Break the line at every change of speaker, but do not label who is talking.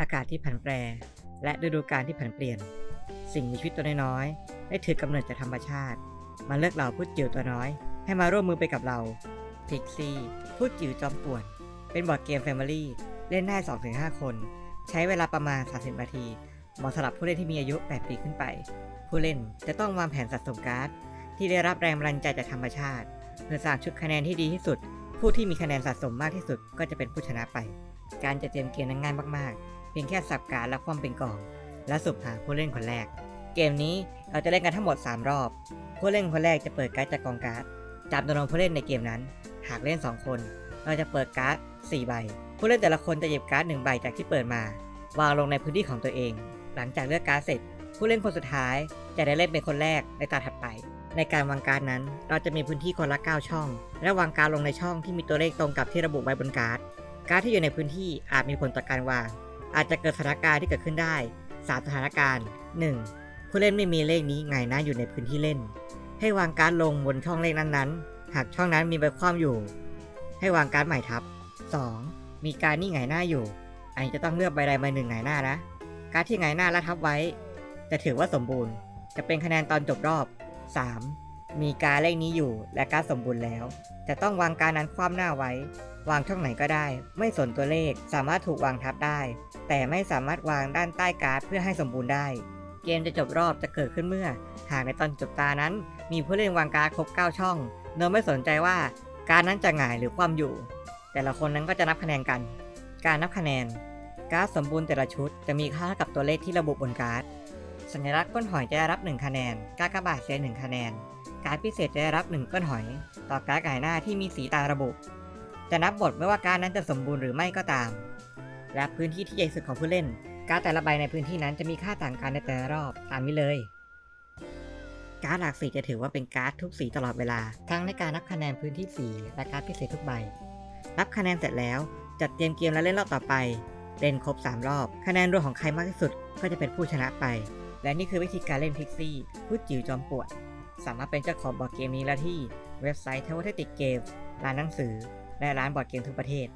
อากาศที่ผันแปร และฤดูกาลที่ผันเปลี่ยน สิ่งมีชีวิตตัวน้อยๆได้ถือกำเนิดจากธรรมชาติ มาเลือกเราพูดจิ๋วตัวน้อย ให้มาร่วมมือไปกับเราพิกซี่พูดจิ๋วจอมป่วน เป็นบอร์ดเกมแฟมิลี่เล่นได้ 2-5 คน ใช้เวลาประมาณ 30 นาทีเหมาะสำหรับผู้เล่นที่มีอายุ 8 ปีขึ้นไป ผู้เล่นจะต้องวางแผนสะสมการ์ด ที่ได้รับแรงบันดาลใจจากธรรมชาติ เพื่อสร้างชุดคะแนนที่ดีที่สุด ผู้ที่มีคะแนนสะสมมากที่สุดก็จะเป็นผู้ชนะไป การจะเตรียมเกมนั้นง่ายมากๆ เพียงแค่สับการและความเป็นกล่อง และสุ่มหาผู้เล่นคนแรก เกมนี้เราจะเล่นกันทั้งหมด 3 รอบ ผู้เล่นคนแรกจะเปิดการ์ดจากกองการ์ดตามจำนวนผู้เล่นในเกมนั้น หากเล่น 2 คน เราจะเปิดการ์ด4ใบ ผู้เล่นแต่ละคนจะหยิบการ์ด1ใบจากที่เปิดมา วางลงในพื้นที่ของตัวเอง หลังจากเลือกการ์ดเสร็จ ผู้เล่นคนสุดท้ายจะได้เล่นเป็นคนแรกในตาถัดไป ในการวางการ์ดนั้น เราจะมีพื้นที่คนละ 9 ช่อง และวางการ์ดลงในช่องที่มีตัวเลขตรงกับที่ระบุไว้บนการ์ด การที่อยู่ในพื้นที่อาจมีผลต่อการวาง อาจจะเกิดสถานการณ์ที่เกิดขึ้นได้ 3 สถานการณ์ 1. ผู้เล่นไม่มีเลขนี้ไงหน้าอยู่ในพื้นที่เล่น ให้วางการลงบนช่องเลขนั้นๆ หากช่องนั้นมีใบความอยู่ ให้วางการใหม่ทับ 2. มีการนี่ไงหน้าอยู่ อันนี้จะต้องเลือกใบใดใบหนึ่งไงหน้านะ การที่ไงหน้าและทับไว้ จะถือว่าสมบูรณ์ จะเป็นคะแนนตอนจบรอบ 3. มีการเลขนี้อยู่และการสมบูรณ์แล้ว จะต้องวางการนั้นคว่ำหน้าไว้ วางช่องไหนก็ได้ ไม่สนตัวเลข สามารถถูกวางทับได้ แต่ไม่สามารถวางด้านใต้การ์ดเพื่อให้สมบูรณ์ได้ เกมจะจบรอบจะเกิดขึ้นเมื่อ หากในตอนจบตานั้น มีผู้เล่นวางการ์ดครบ 9 ช่อง โดยไม่สนใจว่าการนั้นจะหงายหรือคว่ำอยู่ แต่ละคนนั้นก็จะนับคะแนนกัน การนับคะแนน การ์ดสมบูรณ์แต่ละชุดจะมีค่าเท่ากับตัวเลขที่ระบุบนการ์ด สัญลักษณ์ก้นหอยจะได้รับ 1 คะแนน การกระบาดเสีย1คะแนน การ์ดพิเศษจะได้รับ 1 ก้นหอย ต่อการ์ดไก่หน้าที่มีสีตามระบุ จะนับบทไม่ว่าการดนั้นจะสมบูรณ์หรือไม่ก็ตาม และพื้นที่ที่ใหญ่สุดของผู้เล่น การ์ดแต่ละใบในพื้นที่นั้นจะมีค่าต่างกันในแต่ละรอบตามนี้เลย การ์ดหลากสีจะถือว่าเป็นการ์ดทุกสีตลอดเวลา ทั้งในการนับคะแนนพื้นที่สีและการ์ดพิเศษทุกใบ นับคะแนนเสร็จแล้ว จัดเตรียมเกมและเล่นรอบต่อไป เล่นครบ 3 รอบ คะแนนรวมของใครมากที่สุดก็จะเป็นผู้ชนะไป และนี่คือวิธีการเล่นพิกซี่พูดจิ๋วจอมปวด สามารถเป็นเจ้าของบอร์ดเกมนี้และที่เว็บไซต์เทวเทติกเกมร้านหนังสือ และร้านบอร์ดเกมทุกประเทศ